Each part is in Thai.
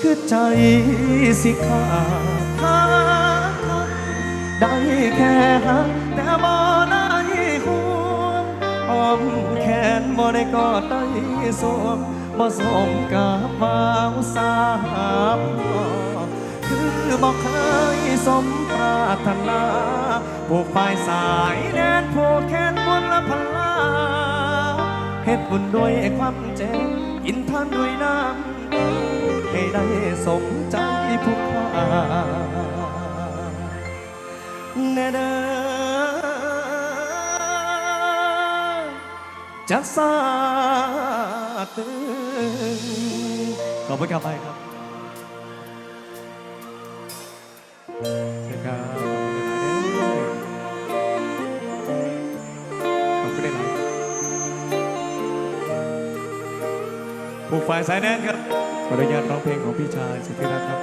คือใจสิขาดขาดได้แค่หักแต่บ่ได้ห่วงอ้อมแขนบ่ได้กอดได้สวมบ่สมกับบ่าวสาวคือบ่เคยสมปรารถนาผูกปลายสายแน่นผูกแขนบุญละพลาเฮ็ดบุญด้วยความเจ็บกินทานด้วยน้ำ ได้สมใจผู้ค่าแน่เด้อจากสาตึงขอบคุณครับไปครับเชิญครับขอบคุณได้หลายผู้ฝ่ายสายแน่นครับ ออนุญาตร้องเพลงของพี่ชายสุดที่รักครับ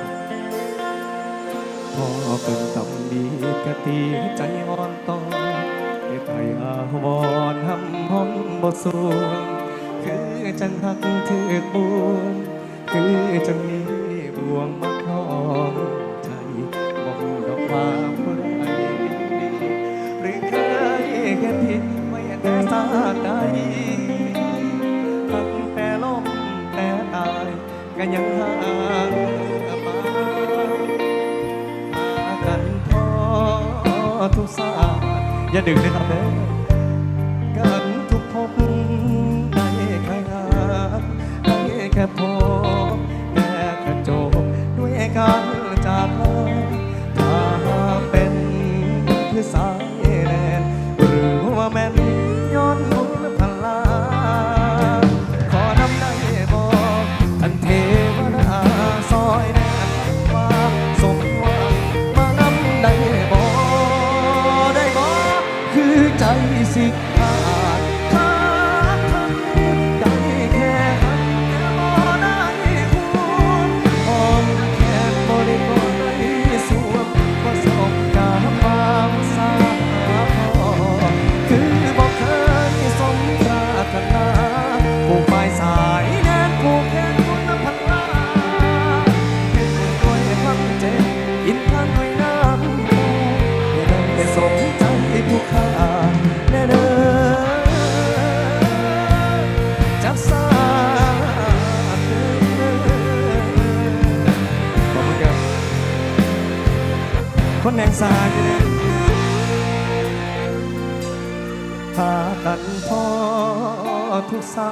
พ่อเป็นตำดีกะตีใจอ่อนตอนเฮ็ดให้อาวรณ์หำห้องบ่สวงคือจังหักถือกบวงคือจังมีบ่วงมาคล้องใจบ่ฮู้ดอกว่าผู้ใดหรือเคยเห็นผิดไว้แต่สาใด ยังห่างมาหากันพอทุกสาอย่าดึงนะครับเด้อ สิ พากันพอทุกสา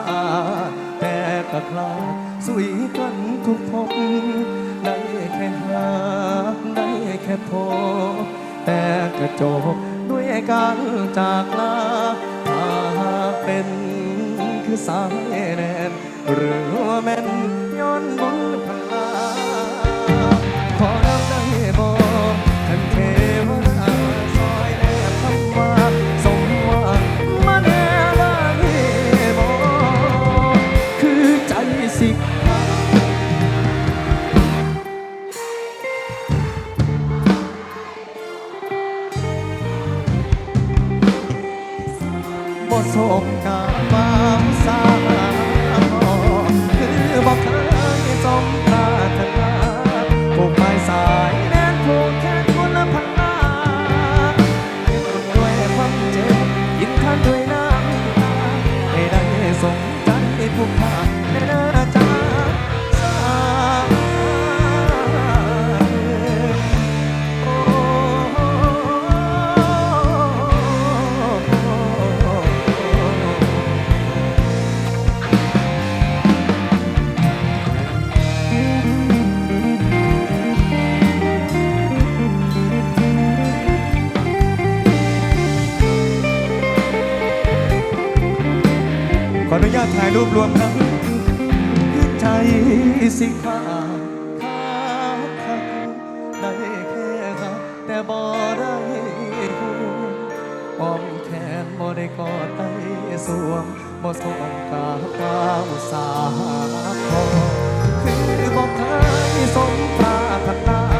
แต่ก็คลาสุยกันทุกพบได้แค่หาได้แค่พบแต่กระจบด้วยการจากลาถ้าหากเป็นคือสายแนนหรือว่าแม่นย้อนบุญพล บ่สมกับความสาคือบ่เคยสม ขออนุญาตถ่ายรูปรวมครับคือใจสิขาขาขาได้แค่หักแต่บ่ได้ห่วงอ้อมแขนบ่ได้กอดได้สวมบ่สวมกาก้าวสาพอคือบ่เคยสมปรารถนา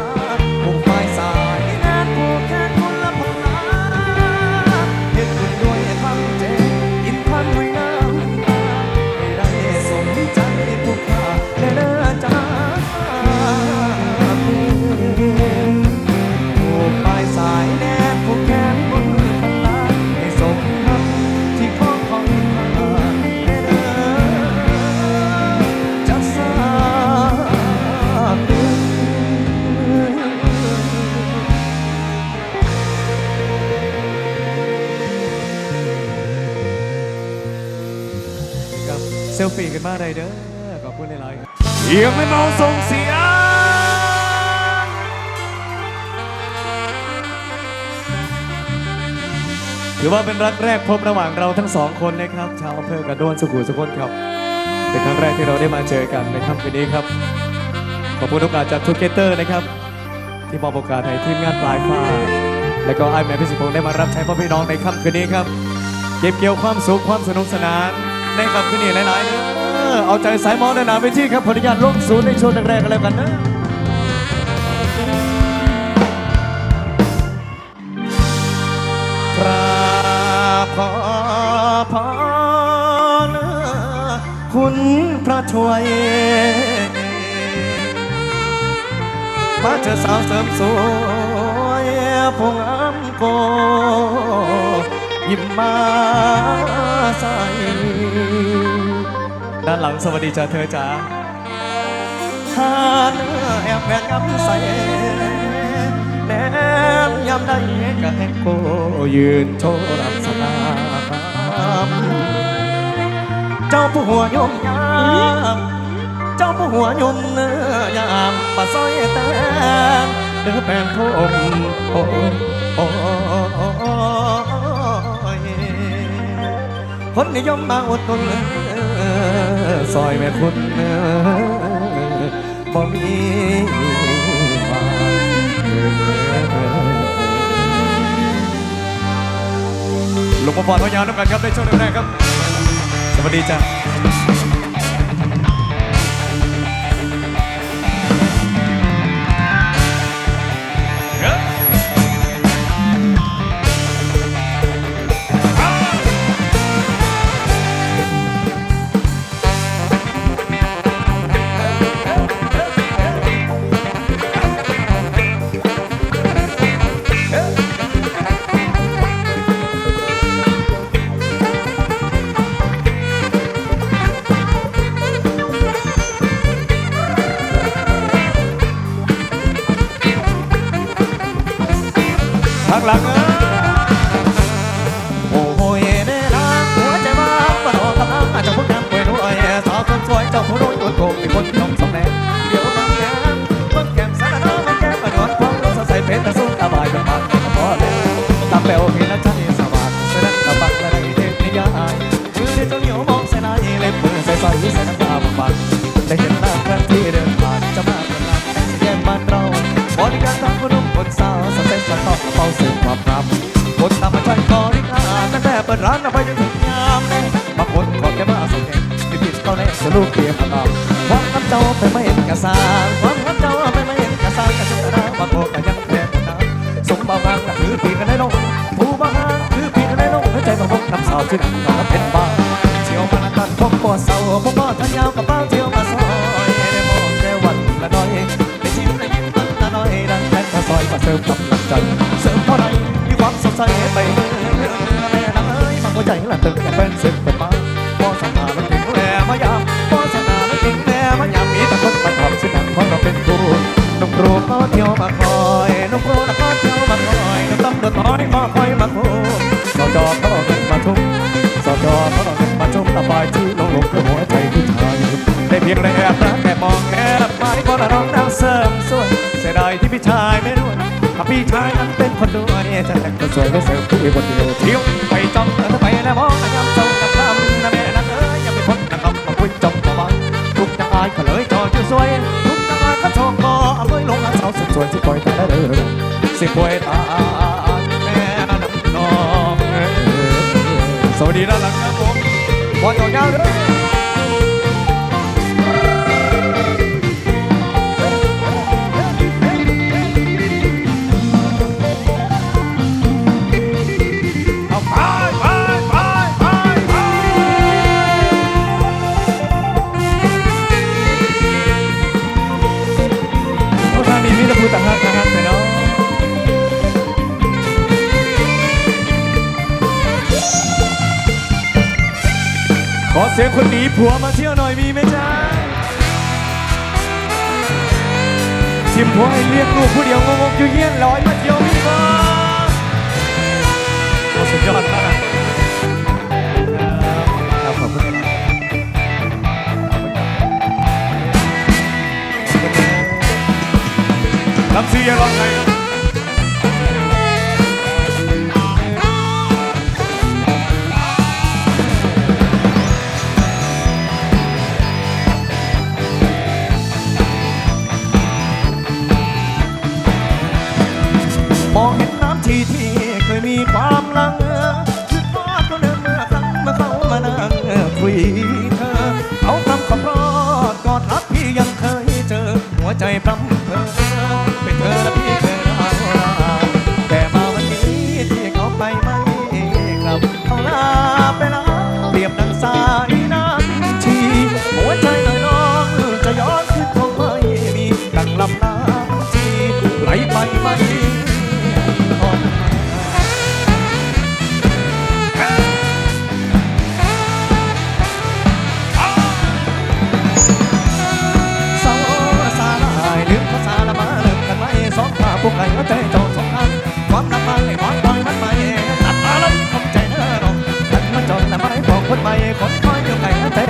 ได้เด้อขอบคุณหลายๆครับเอียงไม่เมาส่งเสียงถือว่าเป็นรักแรกพบระหว่างเราทั้งสองคนนะครับ ชาวอำเภอกระโดนสุขุมสุขนครับ เป็นครั้งแรกที่เราได้มาเจอกันในค่ำคืนนี้ครับ ขอบคุณโอกาสจากทูเกเตอร์นะครับ ที่มอบโอกาสให้ทีมงานปลายฟ้า และก็ไอแมนพิสิพงศ์ได้มารับใช้พ่อพี่น้องในค่ำคืนนี้ครับ เก็บเกี่ยวความสุขความสนุกสนานในค่ำคืนนี้หลายๆ อเอาใจสายมอเดินหนาไปที่ครับขออนุญาตลงศูนย์ในช่วงแรกๆกันแล้วกันนะกราบขอพรคุณพระช่วย มาเจอสาวเสริมสวยพงอำโกยิ้มมาใส่ ด้านหลังสวัสดีจ้าเธอจ๋าหาเนื้อแอบแบกย้ำใส่แนมยามใดก็ให้โกยืนโชว์รับสนามเจ้าผู้หัวยมยามเจ้าผู้หัวยมเนื้อยามปะซอยแตงเดือแปลงทมโอ้โอ้คนนิยมมาอดทน ซอยแม่คุณบ่มีว่าลงมาฟอนพยาวน้ำกันครับในช่วงแรกครับ สวัสดีจ้า เป็นคนด้วยจะแต่งตัวสวยไม่เสริมผู้คนเดียวเที่ยวไปจ้องเธอไปแล้วมองน้ำเจ้ากับคำนะแม่นางเอ้ยย่าไปพ้นนะครับมาคุยจมมาบังทุกจะอายก็เลยจอดอยู่สวยทุกจะอายก็ชมก็เอาไว้ลงสาวสุดสวยที่ปล่อยตาเด้อสิปล่อยตาแม่น้ำนองสวัสดีด้านหลังครับผมบอลยาวเด้อ เซฟคนหนีผัวมาเที่ยวหน่อยมีไหมจ๊ะทิมผัวให้เรียกลูกผู้เดียวงงๆอยู่เยี่ยนร้อยมาเที่ยวมีบ้างโอ้สุดยอดมากครับขอบคุณครับรับซื้อยาลองไง สาย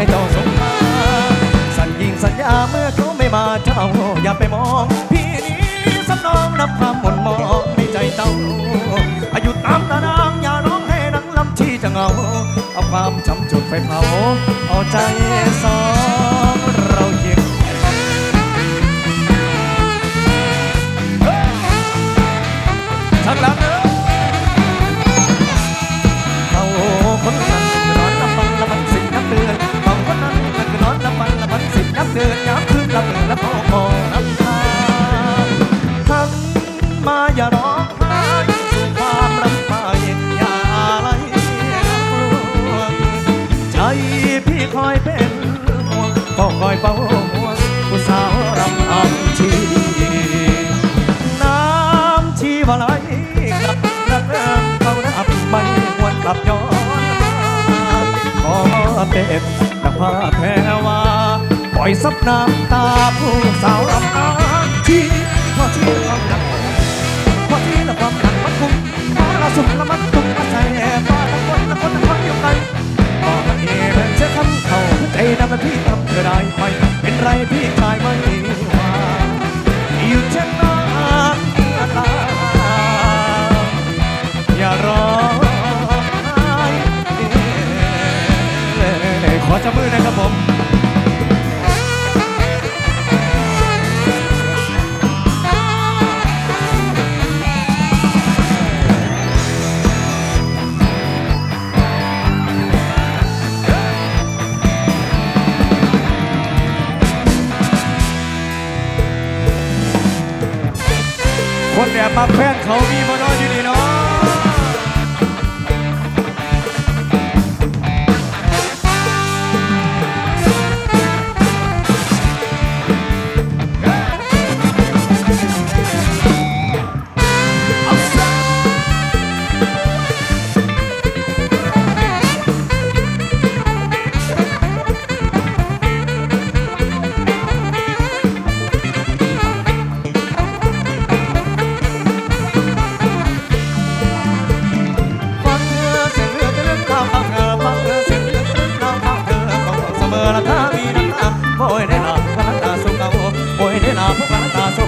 เจ้าสองขาสัญญิงสัญญาเมื่อเขาไม่มาเจ้าอย่าไปมอง พี่นี้สำนองนับความหม่นมองในใจเจ้าอายุตามตานางอย่าร้องให้นังลำที่จะเงา เอาความจำจุดไฟเผา เอาใจสองเราเคียงชักหลังเนละเมือละพอพอน้ำตาทั้งมาอย่าร้องไห้สู่ความรำไปอย่าอะไรกลัวใจพี่คอยเป็นห่วงก็คอยเฝ้าห่วงผู้สาวรำอับชีน้ำชีวาไหลกลับรักเริ่ม ไปซับน้ำตาผู้สาวลำอางที่พอที่ความหนักพอที่ละความหนักมันคุ้มพอละสุขละมันตุ้มมาใจฟ้าละคนละคนละคนอยู่ไกลบอกมันเองมันจะทำเขาใจดำและพี่ทำเธอได้ไหมเป็นไรพี่ชายไม่ว่าอยู่เช่นน้ำตาอย่าร้องไห้ขอจับมือนะครับผม มาแพนเขามีม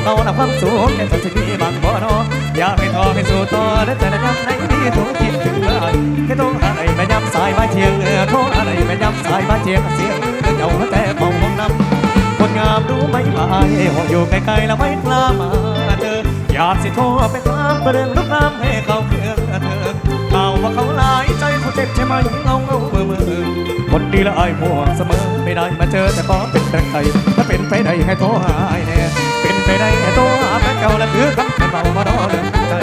ลังตาสู้เขาละความสูงแค่สักทีบางบ่อนอยากให้ทอให้สู้ต่อและแต่ละยังไหนที่ถูกคิดถึงเลยแค่ต้องอะไรแม่ย้ำสายมาเทียงเออโทษอะไรแม่ย้ำสายมาเทียงเสียงเจ้าแต่มองมองนำคนงามรู้ไหมว่าไอ้หอกอยู่ไกลๆแล้วไม่กล้ามาเจออยากสิโทรไปตามประเด็นลุกน้ำให้เขาเครื่อเธอเอาว่าเขาหลายใจเขาเจ็บใช่ไหมเงาเงาเมื่อเมื่อคนดีละไอ้ายห่วงเสมอไม่ได้มาเจอแต่ขอเป็นแรงใจถ้าเป็นไปได้ให้โทรหาไอ้แน่ ไปได้แต่ตัวแฟนเก่าและคือคำแค่เบามาดอเรื่องใจ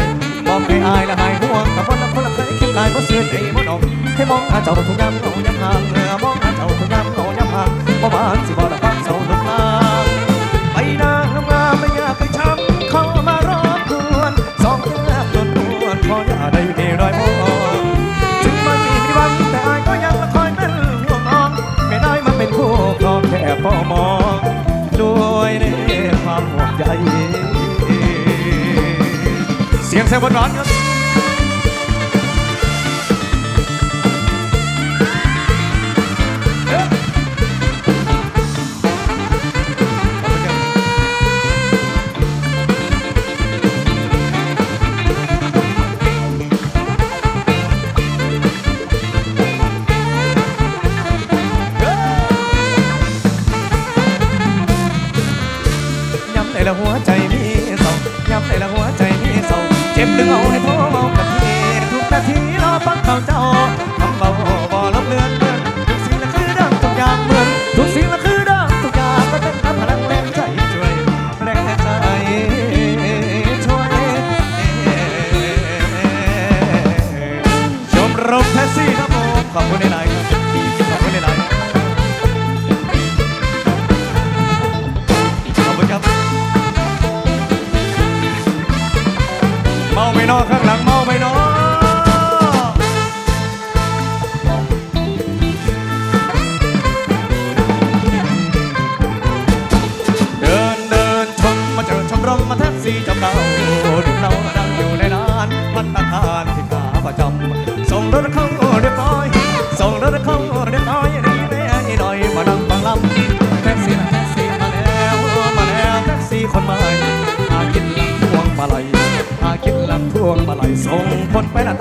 บอกให้อายและหายห่วงกับคนละคนละใคยคิดลายเพราะเสื้อใจมันออกให้มองหาเจ้าทุกยามเหงายามห่างมองหาเจ้าทุกยามเหงายามห่างบ่บานสิบ่ละ เสียงเสียงบนร้อนครับ บดึงเอาให้โทรเมากับพี่ทุกนาทีรอฟังเขาเจ้า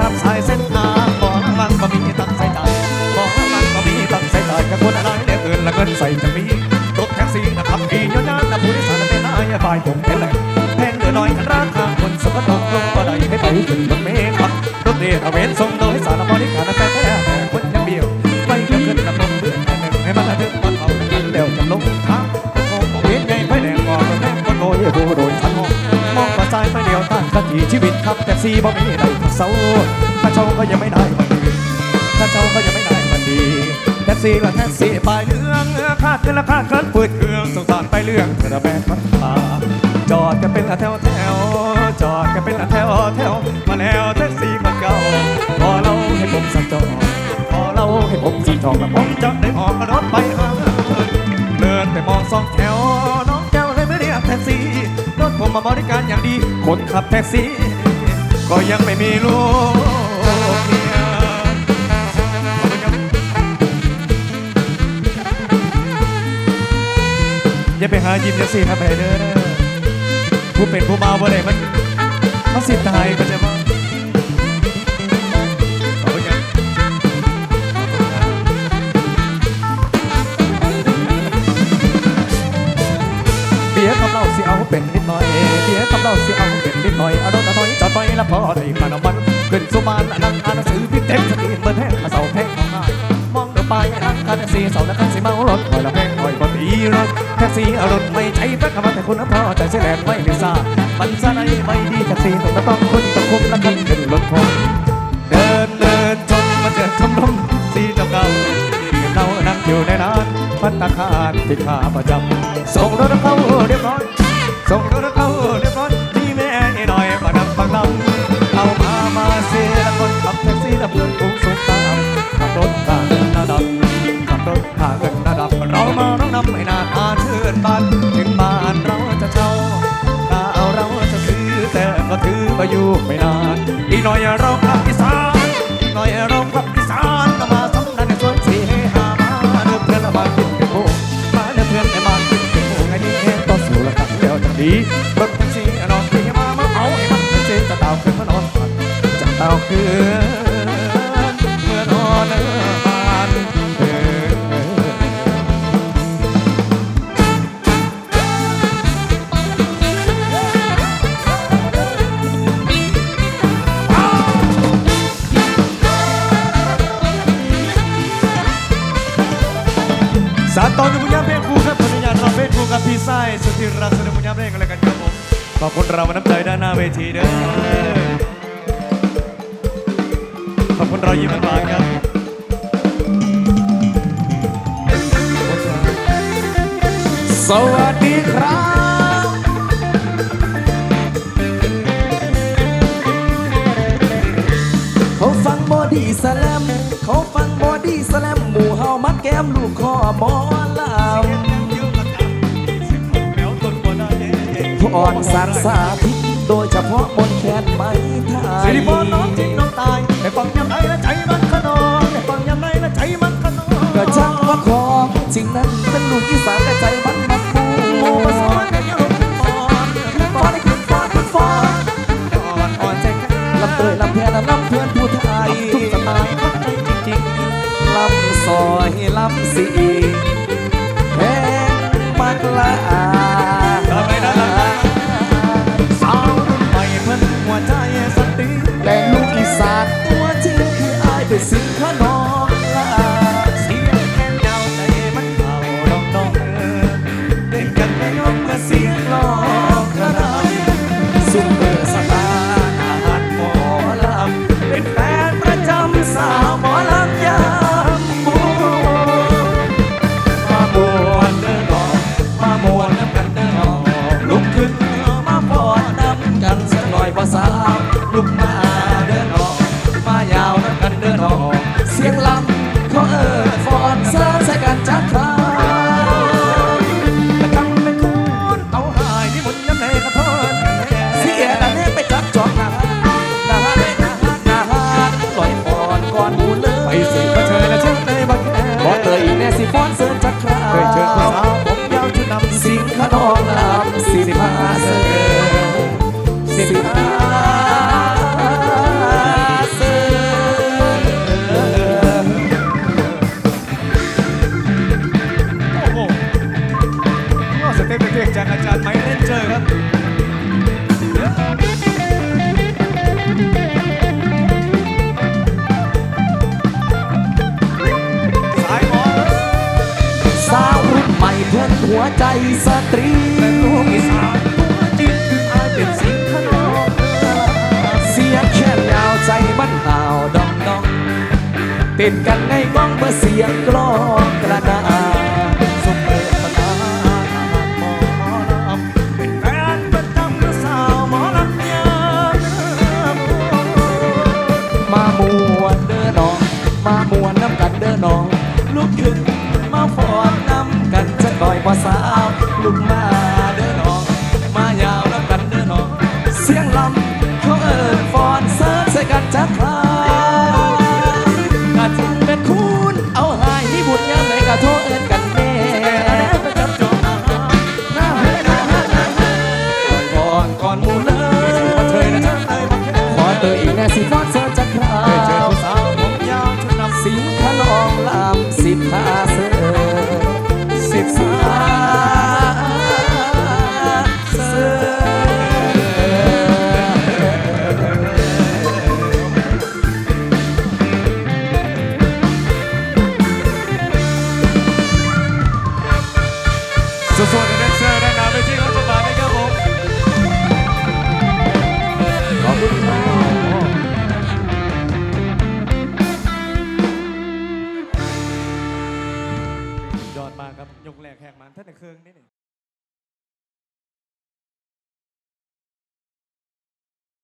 ตามสายเส้นทางบอกลังก็มีตั้งใส่ใจบอกลังก็มีตั้งใส่ใจกับคนอะไรเรียกอื่นละเงินใส่จะมีรถแท็กซี่นะครับขี่ยนต์นะผู้โดยสารเป็นนายฝ่ายผมเป็นแหล่งแพงเดือน้อยกันราคาคนสกปรกลงก็ได้ให้ไปขึ้นรถเมล์ครับรถเดชเอาเวนส่ง แท็กซี่บ่มีได้ทุกเสาถ้าเช่าก็ยังไม่ได้วันดีถ้าเช่าก็ยังไม่ได้วันดีแท็กซี่ละแท็กซี่ไปเรื่องคาดเกินราคาเกินปิดเครื่องสงสารไปเรื่องเธอแบกมันพาจอดกันเป็นละแถวแถวจอดกันเป็นละแถวแถวมาแล้วแท็กซี่คนเก่าพอเราให้ผมสักจอดพอเราให้ผมสักจอดแล้วผมจะได้ออกรถไปเดินไปมองสองแถวน้องแก้วเลยไม่เรียกแท็กซี่รถผมมาบริการอย่างดีคนขับแท็กซี่ ก็ยังไม่มีลูกเมียอบอย่าไปหายิ้มอย่าสิครับไปเด้อผู้เป็นผู้เมาบ่ได้มันมันสิตายก็จะมา ล้วพอได้ค่านมันขึ้นสุมานนั่งอ่านหนังสือพิมพ์เต็มสกีนเบิร์นแห้งมาเสาแพงของง่ายมองเดือไปนั่งคันแท็กซี่เสาแล้วคันสีเมารถคอยละแพงคอยบ่ตีรถแท็กซี่รถไม่ใช่แป๊กคำแต่คุณพอใจเสียแรงไม่ได้ทรามันซะไหนไม่ดีแท็กซี่ต้องต้องคุณต้องคุมและคันขึ้นรถผมเดินเดินจนมาเจอชมรมสีเจ้าเก่าเรานั่งอยู่ในร้านพัตตาคารที่ขาประจำส่งรถเข้าเรียบร้อยส่งรถเข้า อยู่ไม่นานอีกหน่อยเรากลับอีสานอีกหน่อยเรากลับอีสานก็มาสำนักในสวนสีให้หามาเดินเพื่อนเรามากินกันโบมาเดินเพื่อนให้มากินกันโบไอ้นี่แค่ต่อสู้แล้วกันแล้วจากนี้รถแท็กซี่นอนที่มามาเอาไอ้มันแท็กซี่จะเต่าขึ้นมานอนฝันจะเต่าขึ้น ทีเด้อขอบคุณเรายิ้มบานๆครับสวัสดีครับ เขาฟังบอดี้สแลม เขาฟังบอดี้สแลม หมู่เฮามัดแก้มลูกคอหมอลำพรสารสาธิต โดยเฉพาะบนแขนไม้ไทสิยริพรน้องจริงน้องตายได้ฟังยำไรและใจมันขนองได้ฟังยำไรและใจมันขนองก็ช่างว่าของจริงนั้นเป็นลูกอีสานแต่ใจมันมันปูหมู่มาสอนให้ยอมขึ้นฟอนฟอนให้ขึ้นฟอนขึ้นฟอนอ่อนอ่อนใจแค่ลำเตยลำแพนลำเพื่อนผู้ไทยทุกสไตล์เข้าใจจริงลำซอยลำสีแพงมากละทำ หัวใจ ก่อน วใจสตรีและลูกอีสานตัวจริงคืออายเป็นสิ่งขนองเสียงแค่ยาวใจมันห่าวดองดองเต้นกันในกล้องเมื่อเสียงกลองกระดาษสุเปิดตลาดหมอลำเป็นแฟนประจำสาวหมอลำยามมามวนเด้อน้อง มามวนน้ำกันเด้อน้องลุกขึ้นมาฟอน จะก่อยพอสาวลุกมาเด้อน้อง มายาวน้ำกันเด้อน้อง เสียงลำเขาเอิญฟอนเซิร์ฟใส่กันจักครากะจิงเป็นคุณเอาหายนี่บุญยังไงกะโทษเอิญกันแน่ประจำจงอาหารหน้าเฮ้หน้าหน้าหน้าก่อนก่อนมูเลยขอเตยอีกแน่สิฟอนเซิร์ฟจักคราเคยเจอผู้สาวผมยาวชุดดำสิงขนองลำสิบห้า